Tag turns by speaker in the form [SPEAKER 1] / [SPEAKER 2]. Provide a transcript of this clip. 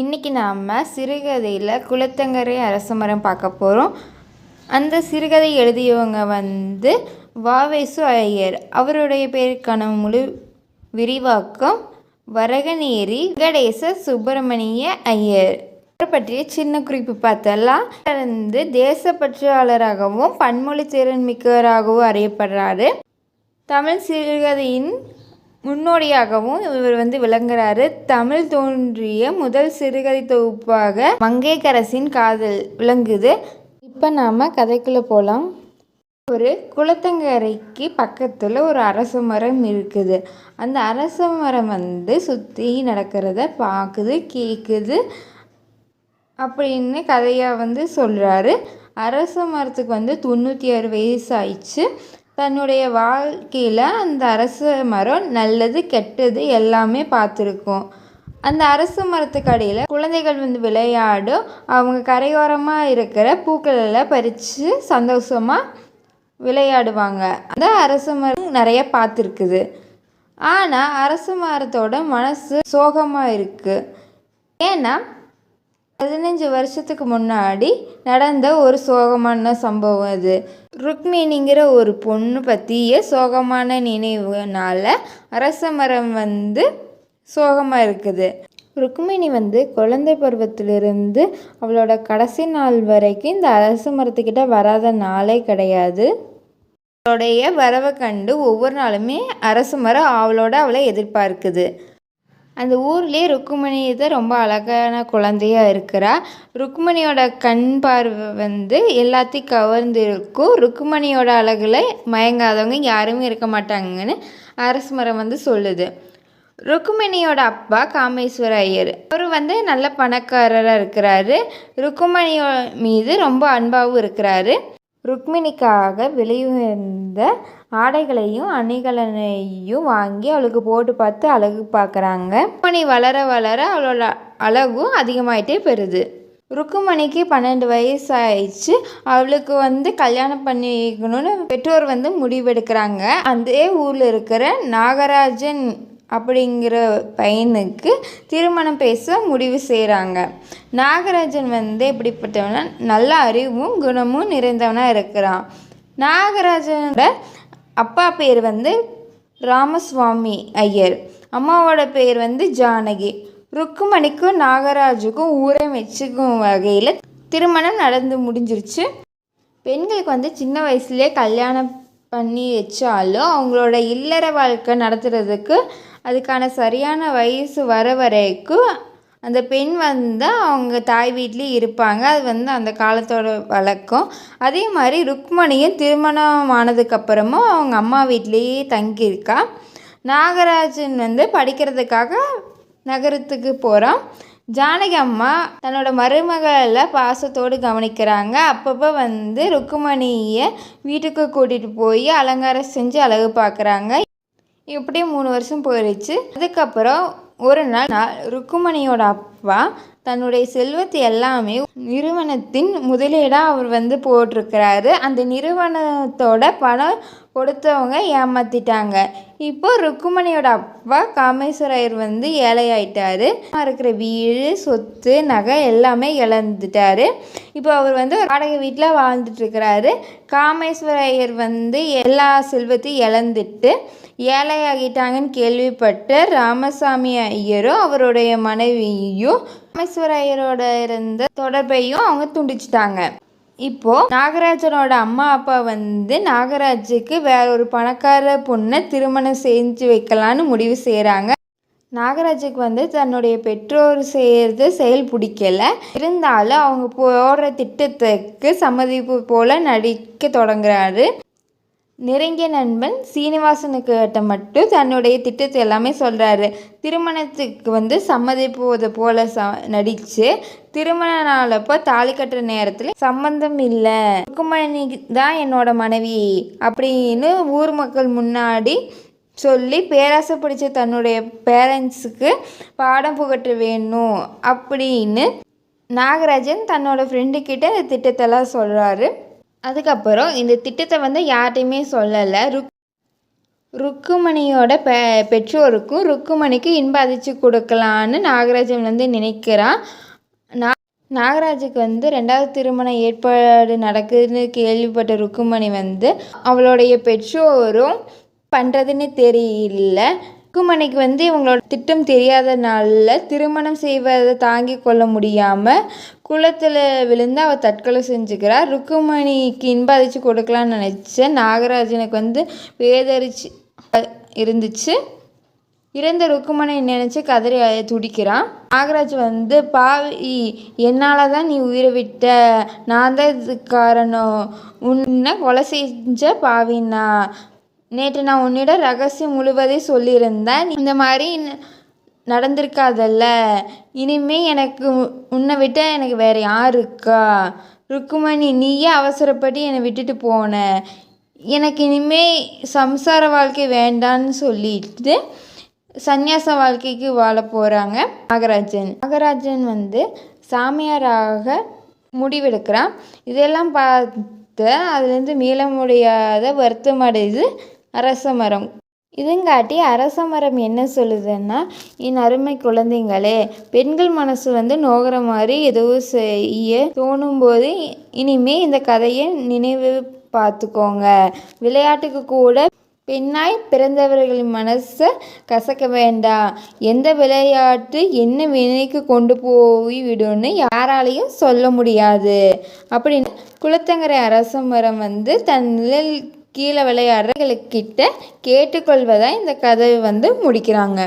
[SPEAKER 1] இன்றைக்கி நாம் சிறுகதையில் குளத்தங்கரை அரசமரம் பார்க்க போகிறோம் அந்த சிறுகதை எழுதியவங்க வந்து வாவேசு ஐயர். அவருடைய பேருக்கான முழு விரிவாக்கம் வரகநேரி வெங்கடேச சுப்பிரமணிய ஐயர். அவரை பற்றிய சின்ன குறிப்பு பார்த்தலாம் அவர் வந்து தேசப்பற்றாளராகவும் பன்மொழி திறன் மிக்கவராகவும் அறியப்படுறாரு. தமிழ் சிறுகதையின் முன்னோடியாகவும் இவர் வந்து விளங்குறாரு. தமிழ் தோன்றிய முதல் சிறுகதை தொகுப்பாக மங்கைக்கரசின் காதல் விளங்குது. இப்போ நாம் கதைக்குள்ளே போகலாம் ஒரு குளத்தங்கரைக்கு பக்கத்தில் ஒரு அரச மரம் இருக்குது. அந்த அரச மரம் வந்து சுற்றி நடக்கிறத பார்க்குது கேட்குது அப்படின்னு கதையாக வந்து சொல்கிறாரு அரச மரத்துக்கு வந்து தொண்ணூற்றி ஆறு வயசு ஆயிடுச்சு. தன்னுடைய வாழ்க்கையில் அந்த அரச மரம் நல்லது கெட்டது எல்லாமே பார்த்துருக்கும். அந்த அரச மரத்துக்கு அடியில் குழந்தைகள் வந்து விளையாடும். அவங்க கரையோரமாக இருக்கிற பூக்களெல்லாம் பறித்து சந்தோஷமாக விளையாடுவாங்க. அந்த அரச மரம் நிறைய பார்த்துருக்குது. ஆனால் அரச மரத்தோட மனசு சோகமாக இருக்குது ஏன்னா பதினஞ்சு வருஷத்துக்கு முன்னாடி நடந்த ஒரு சோகமான சம்பவம் அது. ருக்மிணிங்கிற ஒரு பொண்ணு பற்றிய சோகமான நினைவுனால அரச மரம் வந்து சோகமாக இருக்குது. ருக்மிணி வந்து குழந்தை பருவத்திலிருந்து அவளோட கடைசி நாள் வரைக்கும் இந்த அரச மரத்துக்கிட்ட வராத நாளே கிடையாது. அவளுடைய வரவை கண்டு ஒவ்வொரு நாளுமே அரச மரம் அவளோட அவளை எதிர்பார்க்குது. அந்த ஊர்லேயே ருக்குமணி தான் ரொம்ப அழகான குழந்தையாக இருக்கிறா. ருக்குமணியோட கண் பார்வை வந்து எல்லாத்தையும் கவர்ந்து இருக்கும் ருக்குமணியோட அழகில் மயங்காதவங்க யாருமே இருக்க மாட்டாங்கன்னு அரசு மரம் வந்து சொல்லுது. ருக்குமணியோட அப்பா காமேஸ்வர ஐயர். அவர் வந்து நல்ல பணக்காரராக இருக்கிறாரு. ருக்குமணியோ மீது ரொம்ப அன்பாகவும் இருக்கிறாரு. ருக்மிணிக்காக விலையுயர்ந்த ஆடைகளையும் அணிகலனையும் வாங்கி அவளுக்கு போட்டு பார்த்து அழகு பார்க்குறாங்க. ருக்மணி வளர வளர அவளோட அழகும் அதிகமாயிட்டே பெறுது. ருக்குமணிக்கு பன்னெண்டு வயசு ஆயிடுச்சு அவளுக்கு வந்து கல்யாணம் பண்ணிக்கணும்னு பெற்றோர் வந்து முடிவெடுக்கிறாங்க. அதே ஊரில் இருக்கிற நாகராஜன் அப்படிங்கிற பையனுக்கு திருமணம் பேச முடிவு செய்கிறாங்க நாகராஜன் வந்து எப்படிப்பட்டவனா? நல்ல அறிவும் குணமும் நிறைந்தவனாக இருக்கிறான். நாகராஜனோட அப்பா பேர் வந்து ராமசுவாமி ஐயர். அம்மாவோட பேர் வந்து ஜானகி. ருக்குமணிக்கும் நாகராஜுக்கும் ஊரை மெச்சுக்கும் வகையில் திருமணம் நடந்து முடிஞ்சிருச்சு. பெண்களுக்கு வந்து சின்ன வயசுலேயே கல்யாணம் பண்ணி வச்சாலும் அவங்களோட இல்லற வாழ்க்கை நடத்துறதுக்கு அதுக்கான சரியான வயசு வர வரைக்கும் அந்த பெண் வந்து அவங்க தாய் வீட்லேயே இருப்பாங்க. அது வந்து அந்த காலத்தோட வழக்கம். அதே மாதிரி ருக்மணியும் திருமணம் ஆனதுக்கப்புறமும் அவங்க அம்மா வீட்லேயே தங்கியிருக்கா. நாகராஜன் வந்து படிக்கிறதுக்காக நகரத்துக்கு போகிறான் ஜானகி அம்மா தன்னோட மருமகளை பாசத்தோடு கவனிக்கிறாங்க. அப்பப்போ வந்து ருக்குமணியை வீட்டுக்கு கூட்டிகிட்டு போய் அலங்காரம் செஞ்சு அழகு பார்க்குறாங்க. இப்படியே மூணு வருஷம் போயிடுச்சு அதுக்கப்புறம் ஒரு நாள் நான் ருக்குமணியோட அப்பா தன்னுடைய செல்வத்தை எல்லாமே நிறுவனத்தின் முதலீடாக அவர் வந்து போட்டிருக்கிறாரு. அந்த நிறுவனத்தோட பணம் கொடுத்தவங்க ஏமாத்திட்டாங்க. இப்போ ருக்குமணியோட அப்பா காமேஸ்வரர் வந்து ஏழையாயிட்டாரு. இருக்கிற வீடு சொத்து நகை எல்லாமே இழந்துட்டாரு. இப்போ அவர் வந்து வாடகை வீட்டில் வாழ்ந்துட்டு இருக்கிறாரு காமேஸ்வரர் வந்து எல்லா செல்வத்தையும் இழந்துட்டு ஏழையாகிட்டாங்கன்னு கேள்விப்பட்ட ராமசாமி ஐயரும் அவருடைய மனைவியும் ராமேஸ்வர ஐயரோட இருந்த தொடர்பையும் அவங்க துண்டிச்சிட்டாங்க. இப்போது நாகராஜனோட அம்மா அப்பா வந்து நாகராஜுக்கு வேற ஒரு பணக்கார பொண்ணை திருமணம் செஞ்சு வைக்கலான்னு முடிவு செய்கிறாங்க நாகராஜுக்கு வந்து தன்னுடைய பெற்றோர் செய்கிறது செயல் பிடிக்கல. இருந்தாலும் அவங்க போடுற திட்டத்துக்கு சம்மதிப்பு போல் நடிக்க தொடங்குறாரு. நெருங்கிய நண்பன் சீனிவாசனுக்கு கிட்ட மட்டும் தன்னுடைய திட்டத்தை எல்லாமே சொல்கிறாரு திருமணத்துக்கு வந்து சம்மதிப்போது போல் ச நடித்து திருமண நாளப்போ தாலி கட்டுற நேரத்தில் சம்மந்தம் இல்லை. ருக்குமணி தான் என்னோட மனைவி அப்படின்னு ஊர் மக்கள் முன்னாடி சொல்லி பேராசை பிடிச்ச தன்னுடைய பேரண்ட்ஸுக்கு பாடம் புகட்ட வேணும் அப்படின்னு நாகராஜன் தன்னோட ஃப்ரெண்டுக்கிட்ட இந்த திட்டத்தெல்லாம் சொல்கிறாரு அதுக்கப்புறம் இந்த திட்டத்தை வந்து யார்கிட்டையுமே சொல்லலை. ருக் ருக்குமணியோட பெ பெற்றோருக்கும் ருக்குமணிக்கு இன்ப அதிர்ச்சி கொடுக்கலான்னு நாகராஜன் வந்து நினைக்கிறான். நா நாகராஜுக்கு வந்து ரெண்டாவது திருமணம் ஏற்பாடு நடக்குதுன்னு கேள்விப்பட்ட ருக்குமணி வந்து அவளுடைய பெற்றோரும் பண்ணுறதுன்னு தெரியல. ருக்குமணிக்கு வந்து இவங்களோட திட்டம் தெரியாதனால திருமணம் செய்வதை தாங்கி கொள்ள முடியாமல் குளத்தில் விழுந்து அவள் தற்கொலை செஞ்சுக்கிறார் ருக்குமணிக்கு இன்ப அதிர்ச்சி கொடுக்கலான்னு நினச்ச நாகராஜனுக்கு வந்து வேதரிச்சு இருந்துச்சு. இறந்த ருக்குமனை நினச்சி கதறி துடிக்கிறான் நாகராஜ் வந்து பாவி என்னால் தான் நீ உயிரை விட்ட? நான் தான் இது காரணம் உன்னை கொலை செஞ்ச பாவின்னா நேற்று நான் உன்னிடம் ரகசியம் முழுவதை சொல்லியிருந்தேன். இந்த மாதிரி நடந்திருக்காதல்ல. இனிமே எனக்கு உன்னை விட்ட எனக்கு வேற யார் இருக்கா? ருக்குமணி நீயே அவசரப்பட்டு என்னை விட்டுட்டு போன. எனக்கு இனிமே சம்சார வாழ்க்கை வேண்டான்னு சொல்லிட்டு சந்நியாச வாழ்க்கைக்கு வாழ போகிறாங்க நாகராஜன். நாகராஜன் வந்து சாமியாராக முடிவெடுக்கிறான். இதெல்லாம் பார்த்து அதுலேருந்து மீள முடியாத வருத்தம் அடையுது அரச மரம். இதுங்காட்டி அரச மரம் என்ன சொல்லுதுன்னா என் அருமை குழந்தைங்களே பெண்கள் மனசு வந்து நோகிற மாதிரி எதுவும் செய்ய தோணும்போது இனிமே இந்த கதையை நினைவு பார்த்துக்கோங்க. விளையாட்டுக்கு கூட பெண்ணாய் பிறந்தவர்களின் மனசை கசக்க வேண்டாம். எந்த விளையாட்டு என்ன வினைக்கு கொண்டு போய் விடும்னு யாராலையும் சொல்ல முடியாது. அப்படின்னு குளத்தங்கரை அரச மரம் வந்து தன் நிழல் கீழே விளையாடுறவங்களுக்கிட்ட கேட்டுக்கொள்வதா இந்த கதை வந்து முடிக்கிறாங்க.